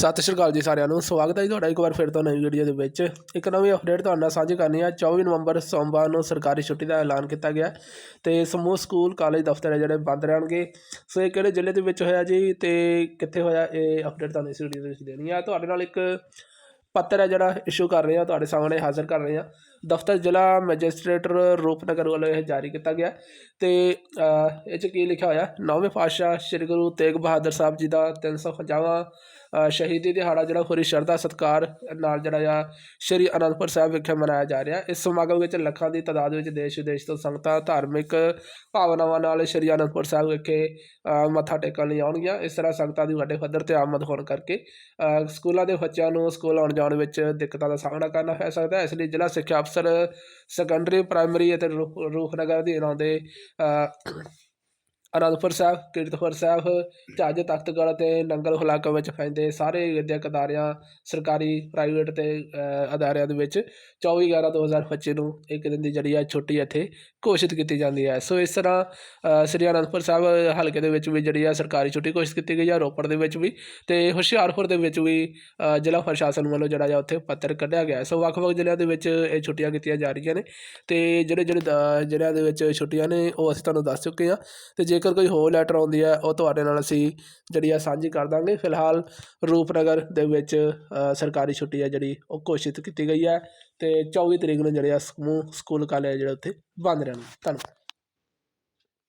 ਸਤਿ ਸ਼੍ਰੀ ਅਕਾਲ ਜੀ ਸਾਰਿਆਂ ਨੂੰ, ਸਵਾਗਤ ਹੈ ਜੀ ਤੁਹਾਡਾ ਇੱਕ ਵਾਰ ਫਿਰ ਤੋਂ ਨਵੀਂ ਵੀਡੀਓ ਦੇ ਵਿੱਚ। ਇੱਕ ਨਵੀਂ ਅਪਡੇਟ ਤੁਹਾਡੇ ਨਾਲ ਸਾਂਝੀ ਕਰਨੀ ਹੈ। 24 ਨਵੰਬਰ ਸੋਮਵਾਰ ਨੂੰ ਸਰਕਾਰੀ ਛੁੱਟੀ ਦਾ ਐਲਾਨ ਕੀਤਾ ਗਿਆ ਤੇ ਸਮੂਹ ਸਕੂਲ, ਕਾਲਜ ਦਫ਼ਤਰ ਹੈ ਜਿਹੜੇ ਬੰਦ ਰਹਿਣਗੇ। ਸੋ ਇਹ ਕਿਹੜੇ ਜ਼ਿਲ੍ਹੇ ਦੇ ਵਿੱਚ ਹੋਇਆ ਜੀ ਤੇ ਕਿੱਥੇ ਹੋਇਆ ਇਹ ਅਪਡੇਟ ਤੁਹਾਨੂੰ ਇਸ ਵੀਡੀਓ ਦੇ ਵਿੱਚ ਦੇਣੀ ਹੈ। ਤੁਹਾਡੇ ਨਾਲ ਇੱਕ ਪੱਤਰ ਹੈ ਜਿਹੜਾ ਇਸ਼ੂ ਕਰ ਰਹੇ ਹਾਂ, ਤੁਹਾਡੇ ਸਾਹਮਣੇ ਹਾਜ਼ਰ ਕਰ ਰਹੇ ਹਾਂ। ਦਫ਼ਤਰ ਜ਼ਿਲ੍ਹਾ ਮੈਜਿਸਟ੍ਰੇਟਰ ਰੂਪਨਗਰ ਵੱਲੋਂ ਇਹ ਜਾਰੀ ਕੀਤਾ ਗਿਆ। ਤੇ ਇਹ 'ਚ ਕੀ ਲਿਖਿਆ ਹੋਇਆ? ਨੌਵੇਂ ਪਾਤਸ਼ਾਹ ਸ੍ਰੀ ਗੁਰੂ ਤੇਗ ਬਹਾਦਰ ਸਾਹਿਬ ਜੀ ਦਾ 350ਵਾਂ ਅ, ਸ਼ਹੀਦੀ ਦਿਹਾੜਾ ਜਿਹੜਾ ਪੂਰੀ ਸ਼ਰਧਾ ਸਤਿਕਾਰ ਨਾਲ ਜਿਹੜਾ ਆ ਸ਼੍ਰੀ ਅਨੰਦਪੁਰ ਸਾਹਿਬ ਵਿਖੇ ਮਨਾਇਆ ਜਾ ਰਿਹਾ। ਇਸ ਸਮਾਗਮ ਵਿੱਚ ਲੱਖਾਂ ਦੀ ਤਾਦਾਦ ਵਿੱਚ ਦੇਸ਼ ਵਿਦੇਸ਼ ਤੋਂ ਸੰਗਤਾਂ ਧਾਰਮਿਕ ਭਾਵਨਾਵਾਂ ਨਾਲ ਸ਼੍ਰੀ ਅਨੰਦਪੁਰ ਸਾਹਿਬ ਵਿਖੇ ਮੱਥਾ ਟੇਕਣ ਲਈ ਆਉਣਗੀਆਂ। ਇਸ ਤਰ੍ਹਾਂ ਸੰਗਤਾਂ ਦੀ ਵੱਡੇ ਪੱਧਰ ਤੇ ਆਮਦ ਹੋਣ ਕਰਕੇ ਸਕੂਲਾਂ ਦੇ ਬੱਚਿਆਂ ਨੂੰ ਸਕੂਲ ਆਉਣ ਜਾਣ ਵਿੱਚ ਦਿੱਕਤਾਂ ਦਾ ਸਾਹਮਣਾ ਕਰਨਾ ਪੈ ਸਕਦਾ ਹੈ। ਇਸ ਲਈ ਜ਼ਿਲ੍ਹਾ ਸਿੱਖਿਆ ਅਫਸਰ ਸੈਕੰਡਰੀ ਪ੍ਰਾਇਮਰੀ ਅਤੇ ਰੂਪਨਗਰ ਅਧੀਨ ਆਉਂਦੇ ਅਨੰਦਪੁਰ ਸਾਹਿਬ, ਕੀਰਤਪੁਰ ਸਾਹਿਬ, ਝੱਜ ਤਖਤਗੜ੍ਹ ਅਤੇ ਨੰਗਲ ਇਲਾਕੇ ਵਿੱਚ ਪੈਂਦੇ ਸਾਰੇ ਵਿੱਦਿਅਕ ਅਦਾਰਿਆਂ ਸਰਕਾਰੀ ਪ੍ਰਾਈਵੇਟ ਤੇ ਅਦਾਰਿਆਂ ਦੇ ਵਿੱਚ 24 11 2025 ਨੂੰ ਇੱਕ ਦਿਨ ਦੀ ਜਿਹੜੀ ਆ ਛੁੱਟੀ ਇੱਥੇ ਘੋਸ਼ਿਤ ਕੀਤੀ ਜਾਂਦੀ ਹੈ। ਸੋ ਇਸ ਤਰ੍ਹਾਂ ਸ੍ਰੀ ਅਨੰਦਪੁਰ ਸਾਹਿਬ ਹਲਕੇ ਦੇ ਵਿੱਚ ਵੀ ਜਿਹੜੀ ਆ ਸਰਕਾਰੀ ਛੁੱਟੀ ਘੋਸ਼ਿਤ ਕੀਤੀ ਗਈ ਆ ਰੋਪੜ ਦੇ ਵਿੱਚ ਵੀ ਤੇ ਹੁਸ਼ਿਆਰਪੁਰ ਦੇ ਵਿੱਚ ਵੀ ਜ਼ਿਲ੍ਹਾ ਪ੍ਰਸ਼ਾਸਨ ਵੱਲੋਂ ਜਿਹੜਾ ਆ ਉੱਥੇ ਪੱਤਰ ਕੱਢਿਆ ਗਿਆ ਸੋ ਵੱਖ-ਵੱਖ ਜ਼ਿਲ੍ਹਿਆਂ ਦੇ ਵਿੱਚ ਇਹ ਛੁੱਟੀਆਂ ਕੀਤੀਆਂ ਜਾ ਰਹੀਆਂ ਨੇ ਤੇ ਜਿਹੜੇ ਜਿਹੜੇ ਜ਼ਿਲ੍ਹਿਆਂ ਦੇ ਵਿੱਚ ਛੁੱਟੀਆਂ ਨੇ ਉਹ ਅਸੀਂ ਤੁਹਾਨੂੰ ਦੱਸ ਚੁੱਕੇ ਹਾਂ ਤੇ ਜੇਕਰ ਕੋਈ ਹੋਰ ਲੈਟਰ ਆਉਂਦੀ ਹੈ, ਉਹ ਤੁਹਾਡੇ ਨਾਲ ਅਸੀਂ ਜਿਹੜੀ ਆ ਸਾਂਝੀ ਕਰ ਦਾਂਗੇ। ਫਿਲਹਾਲ ਰੂਪਨਗਰ ਦੇ ਵਿੱਚ ਸਰਕਾਰੀ ਛੁੱਟੀ ਹੈ ਜਿਹੜੀ, ਉਹ ਘੋਸ਼ਿਤ ਕੀਤੀ ਗਈ ਹੈ ਤੇ 24 ਤਰੀਕ ਨੂੰ ਜਿਹੜੇ ਆ ਸਮੂਹ, ਸਕੂਲ, ਕਾਲਜ ਜਿਹੜੇ ਉੱਥੇ ਬੰਦ ਰਹਿਣਗੇ। ਧੰਨਵਾਦ।